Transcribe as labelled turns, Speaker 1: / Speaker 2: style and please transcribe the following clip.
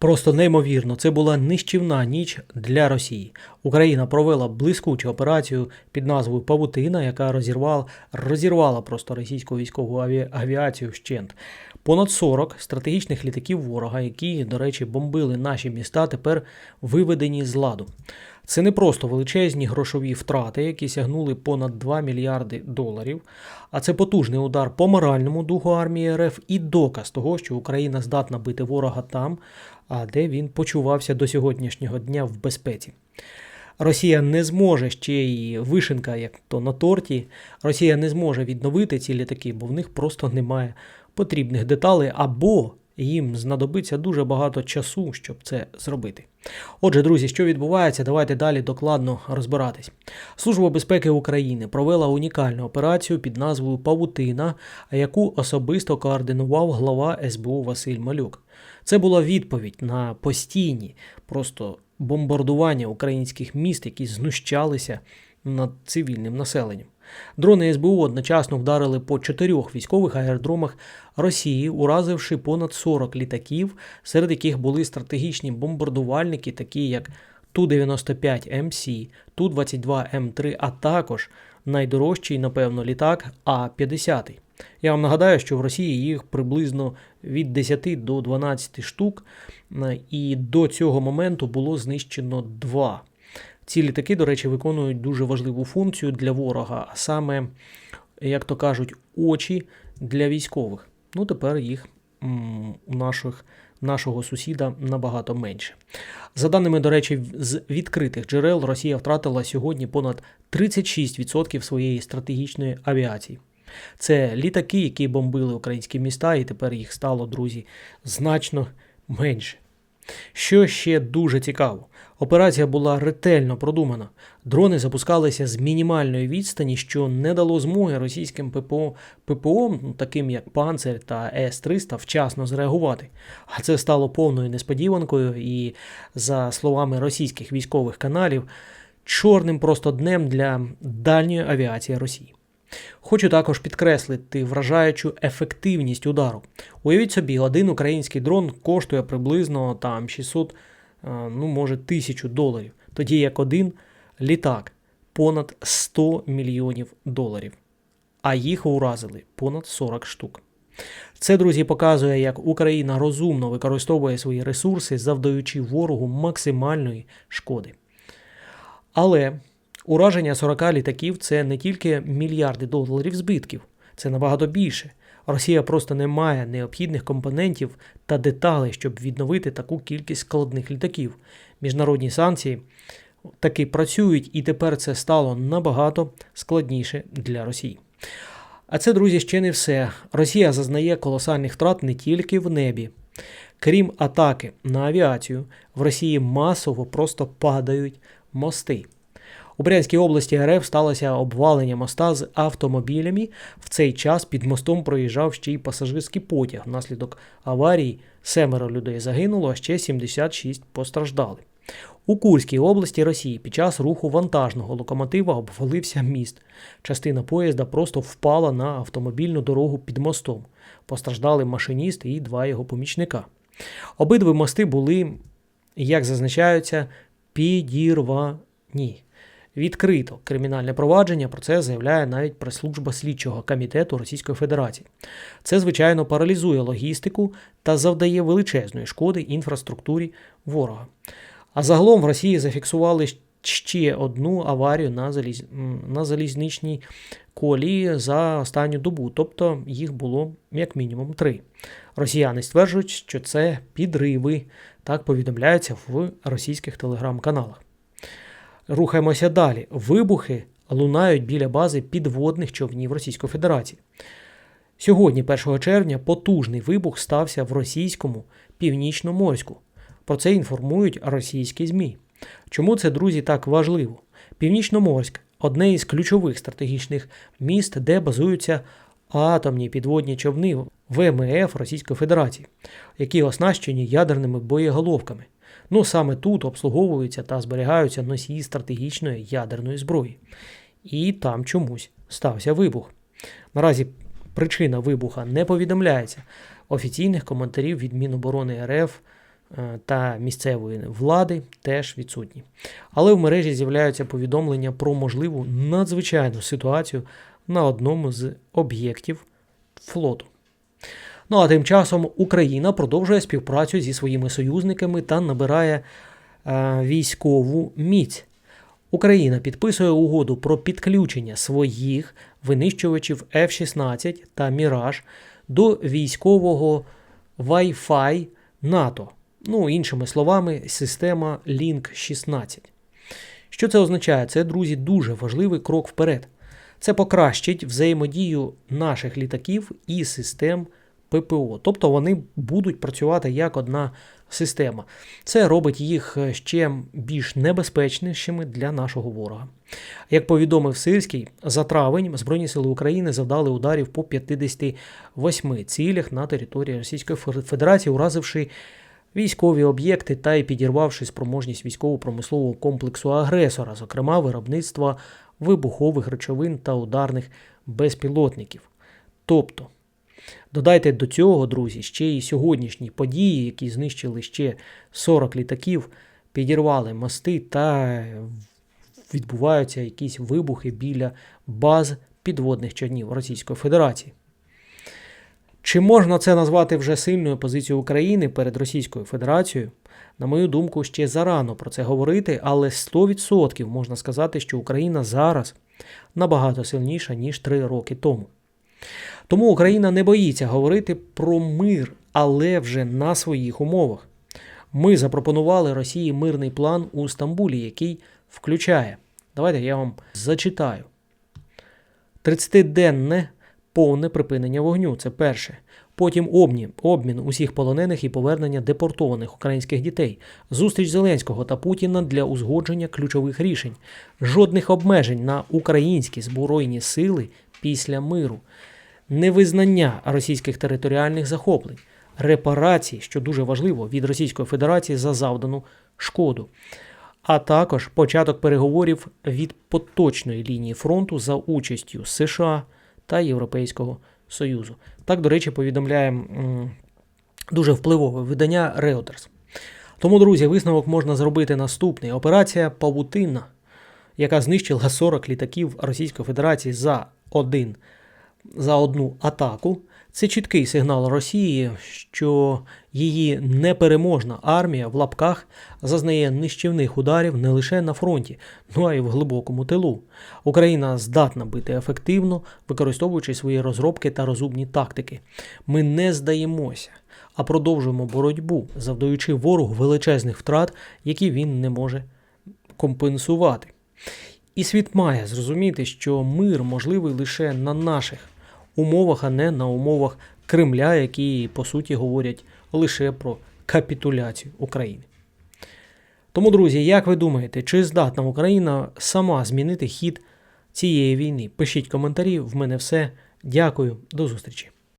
Speaker 1: Просто неймовірно, це була нищівна ніч для Росії. Україна провела блискучу операцію під назвою Павутина, яка розірвала, розірвала просто російську військову аві- авіацію вщент. Понад 40 стратегічних літаків ворога, які, до речі, бомбили наші міста, тепер виведені з ладу. Це не просто величезні грошові втрати, які сягнули понад 2 мільярди доларів, а це потужний удар по моральному духу армії РФ і доказ того, що Україна здатна бити ворога там, а де він почувався до сьогоднішнього дня в безпеці. Росія не зможе ще й вишенка, як то на торті. Росія не зможе відновити ці літаки, бо в них просто немає потрібних деталей, або їм знадобиться дуже багато часу, щоб це зробити. Отже, друзі, що відбувається, давайте далі докладно розбиратись. Служба безпеки України провела унікальну операцію під назвою Павутина, яку особисто координував глава СБУ Василь Малюк. Це була відповідь на постійні просто бомбардування українських міст, які знущалися над цивільним населенням. Дрони СБУ одночасно вдарили по чотирьох військових аеродромах Росії, уразивши понад 40 літаків, серед яких були стратегічні бомбардувальники, такі як Ту-95МС, Ту-22М3, а також найдорожчий, напевно, літак А-50. Я вам нагадаю, що в Росії їх приблизно від 10 до 12 штук, е, і до цього моменту було знищено два. Ці літаки, до речі, виконують дуже важливу функцію для ворога, а саме, як то кажуть, очі для військових. Ну, тепер їх у наших, нашого сусіда набагато менше. За даними, до речі, з відкритих джерел, Росія втратила сьогодні понад 36% своєї стратегічної авіації. Це літаки, які бомбили українські міста, і тепер їх стало, друзі, значно менше. Що ще дуже цікаво, операція була ретельно продумана. Дрони запускалися з мінімальної відстані, що не дало змоги російським ППО, ППО ну, таким як Панцер та С-300, вчасно зреагувати. А це стало повною несподіванкою, і, за словами російських військових каналів, чорним просто днем для дальньої авіації Росії. Хочу також підкреслити вражаючу ефективність удару. Уявіть собі, один український дрон коштує приблизно там 600, е, ну може 1000 доларів, тоді як один літак понад 100 мільйонів доларів, а їх уразили понад 40 штук. Це, друзі, показує, як Україна розумно використовує свої ресурси, завдаючи ворогу максимальної шкоди. Але ураження 40 літаків це не тільки мільярди доларів збитків, це набагато більше. Росія просто не має необхідних компонентів та деталей, щоб відновити таку кількість складних літаків. Міжнародні санкції таки працюють, і тепер це стало набагато складніше для Росії. А це, друзі, ще не все. Росія зазнає колосальних втрат не тільки в небі. Крім атаки на авіацію, в Росії масово просто падають мости. У Брянській області РФ сталося обвалення моста з автомобілями. В цей час під мостом проїжджав ще й пасажирський потяг. Внаслідок аварії семеро людей загинуло, а ще 76 постраждали. У Курській області Росії під час руху вантажного локомотива обвалився міст. Частина поїзда просто впала на автомобільну дорогу під мостом. Постраждали машиніст і два його помічника. Обидві мости були, як зазначаються, підірвані. Відкрито кримінальне провадження про це заявляє навіть прес-служба слідчого комітету Російської Федерації. Це, звичайно, паралізує логістику та завдає величезної шкоди інфраструктурі ворога. А загалом в Росії зафіксували ще одну аварію на, заліз... на залізничній колії за останню добу, тобто їх було як мінімум три. Росіяни стверджують, що це підриви, так повідомляється в російських телеграм-каналах. Рухаємося далі. Вибухи лунають біля бази підводних човнів Російської Федерації. Сьогодні, 1 червня, потужний вибух стався в російському північноморську. Про це інформують російські ЗМІ. Чому це, друзі, так важливо? Північноморськ одне із ключових стратегічних міст, де базуються атомні підводні човни ВМФ Російської Федерації, які оснащені ядерними боєголовками. Ну саме тут обслуговуються та зберігаються носії стратегічної ядерної зброї. І там чомусь стався вибух. Наразі причина вибуха не повідомляється. Офіційних коментарів від Міноборони РФ е, та місцевої влади теж відсутні. Але в мережі з'являються повідомлення про можливу надзвичайну ситуацію на одному з об'єктів флоту. Ну а тим часом Україна продовжує співпрацю зі своїми союзниками та набирає е, військову міць. Україна підписує угоду про підключення своїх винищувачів F-16 та Міраж до військового Wi-Fi НАТО. Ну, іншими словами, система Link 16. Що це означає? Це, друзі, дуже важливий крок вперед. Це покращить взаємодію наших літаків і систем ППО. Тобто вони будуть працювати як одна система. Це робить їх е, ще більш небезпечнішими для нашого ворога. Як повідомив Сирський, за травень Збройні сили України завдали ударів по 58 цілях на території Російської Федерації, уразивши військові об'єкти та й підірвавши спроможність військово-промислового комплексу агресора, зокрема виробництва вибухових речовин та ударних безпілотників. Тобто, додайте до цього, друзі, ще й сьогоднішні події, які знищили ще 40 літаків, підірвали мости та відбуваються якісь вибухи біля баз підводних човнів Російської Федерації. Чи можна це назвати вже сильною позицією України перед Російською Федерацією? На мою думку, ще зарано про це говорити, але 100% можна сказати, що Україна зараз набагато сильніша, ніж 3 роки тому. Тому Україна не боїться говорити про мир, але вже на своїх умовах. Ми запропонували Росії мирний план у Стамбулі, який включає. Давайте я вам зачитаю. 30-денне повне припинення вогню це перше. Потім обмін, обмін усіх полонених і повернення депортованих українських дітей, зустріч Зеленського та Путіна для узгодження ключових рішень, жодних обмежень на українські збройні сили після миру, невизнання російських територіальних захоплень, репарації, що дуже важливо, від Російської Федерації за завдану шкоду, а також початок переговорів від поточної лінії фронту за участю США та Європейського Союзу. Так, до речі, повідомляє дуже впливове видання Reuters. Тому, друзі, висновок можна зробити наступний: операція Павутина, яка знищила 40 літаків Російської Федерації за один за одну атаку. Це чіткий сигнал Росії, що її непереможна армія в лапках зазнає нищівних ударів не лише на фронті, ну а й в глибокому тилу. Україна здатна бити ефективно, використовуючи свої розробки та розумні тактики. Ми не здаємося, а продовжуємо боротьбу, завдаючи ворогу величезних втрат, які він не може компенсувати. І світ має зрозуміти, що мир можливий лише на наших умовах, а не на умовах Кремля, які по суті говорять лише про капітуляцію України. Тому, друзі, як ви думаєте, чи здатна Україна сама змінити хід цієї війни? Пишіть коментарі, в мене все. Дякую, до зустрічі.